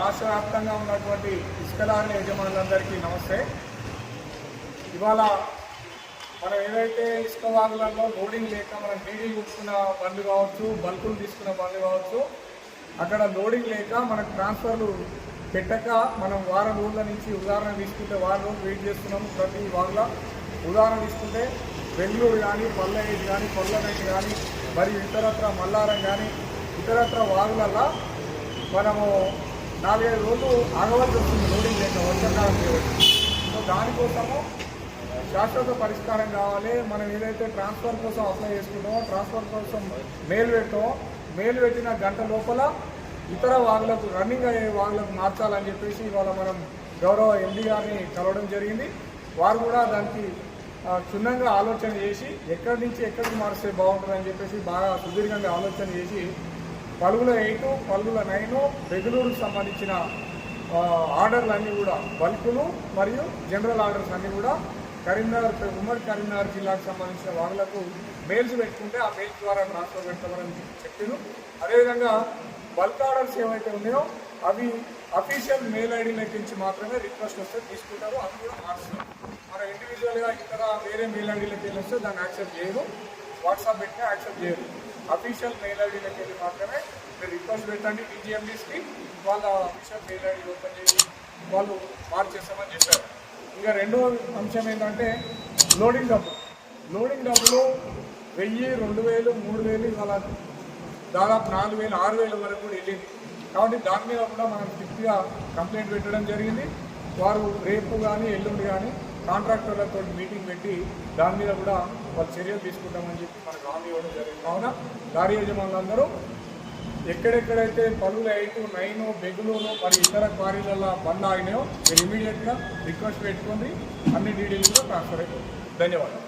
రాష్ట్ర వ్యాప్తంగా ఉన్నటువంటి ఇసుక యజమానులందరికీ నమస్తే. ఇవాళ మనం ఏదైతే ఇసుక వాగులలో లోడింగ్ లేక మనం డీడీలు కుట్టుకున్న బండ్లు కావచ్చు బల్కులు తీసుకున్న బండ్లు కావచ్చు అక్కడ లోడింగ్ లేక మనకు ట్రాన్స్ఫర్లు పెట్టక మనం వారం రోజుల నుంచి ఉదాహరణ తీసుకుంటే వారం రోజులు వెయిట్ చేస్తున్నాము ప్రతి వాగులో. ఉదాహరణ తీసుకుంటే బెంగళూరు కానీ పల్లెటి కానీ పొల్లనైట్ కానీ మరియు ఇతరత్ర మల్లారం కానీ ఇతరత్ర వాగులల్లో మనము నాలుగైదు రోజులు ఆగవలసి వస్తుంది లోడింగ్ లేక వర్షాకాలం సో దానికోసము శాశ్వత పరిష్కారం కావాలి. మనం ఏదైతే ట్రాన్స్ఫర్ కోసం అప్లై చేసుకుంటామో ట్రాన్స్ఫర్ కోసం మెయిల్ పెట్టామో మెయిల్ పెట్టిన గంట లోపల ఇతర వాగులకు రన్నింగ్ అయ్యే వాగులకు మార్చాలని చెప్పేసి ఇవాళ మనం గౌరవ ఎండి గారిని కలవడం జరిగింది. వారు కూడా దానికి క్షుణ్ణంగా ఆలోచన చేసి ఎక్కడి నుంచి ఎక్కడికి మారిస్తే బాగుంటుందని చెప్పేసి బాగా సుదీర్ఘంగా ఆలోచన చేసి పలుగుల ఎయిట్ పలుగుల నైన్ బెంగళూరుకు సంబంధించిన ఆర్డర్లు అన్నీ కూడా బల్కులు మరియు జనరల్ ఆర్డర్స్ అన్నీ కూడా కరీంనగర్ ఉమ్మడి కరీంనగర్ జిల్లాకు సంబంధించిన వాళ్ళకు మెయిల్స్ పెట్టుకుంటే ఆ మెయిల్స్ ద్వారా ట్రాన్స్ఫర్ పెడతామని చెప్పారు అదేవిధంగా బల్క్ ఆర్డర్స్ ఏవైతే ఉన్నాయో అవి అఫీషియల్ మెయిల్ ఐడి నుంచి మాత్రమే రిక్వెస్ట్ వస్తే తీసుకుంటారు. అవి కూడా మార్చుతారు. మన ఇండివిజువల్గా ఇతర వేరే మెయిల్ ఐడీలకి వెళ్ళి వస్తే దాన్ని యాక్సెప్ట్ చేయరు. వాట్సాప్ పెట్టినా యాక్సెప్ట్ చేయరు. అఫీషియల్ మెయిల్ ఐడి వెళ్ళి మాత్రమే మీరు రిక్వెస్ట్ పెట్టండి. టీజీఎండీస్కి వాళ్ళ అఫీషియల్ మెయిల్ ఐడి ఓపెన్ చేసి వాళ్ళు మార్చేస్తామని చెప్పారు. ఇంకా రెండో అంశం ఏంటంటే లోడింగ్ డబ్బులు. లోడింగ్ డబ్బులు వెయ్యి రెండు వేలు మూడు వేలు ఇవాళ దాదాపు నాలుగు వేలు ఆరు వేల వరకు కూడా వెళ్ళింది. కాబట్టి దాని మీద కూడా మనం స్ట్రిక్ట్గా కంప్లైంట్ పెట్టడం జరిగింది. వారు రేపు కానీ ఎల్లుండి కానీ కాంట్రాక్టర్లతో మీటింగ్ పెట్టి దాని మీద కూడా వాళ్ళు చర్యలు తీసుకుంటామని చెప్పి మనకు హామీ ఇవ్వడం జరిగింది. కావున లారీ యజమానులందరూ ఎక్కడెక్కడైతే పనులు ఎయిటు నైను బెగులూరు మరి ఇతర క్వారీలలో బండ్లు ఆగినాయో మీరు ఇమీడియట్గా రిక్వెస్ట్ పెట్టుకొని అన్ని డీటెయిల్స్ కూడా ట్రాన్స్ఫర్ అయిపోతుంది. ధన్యవాదాలు.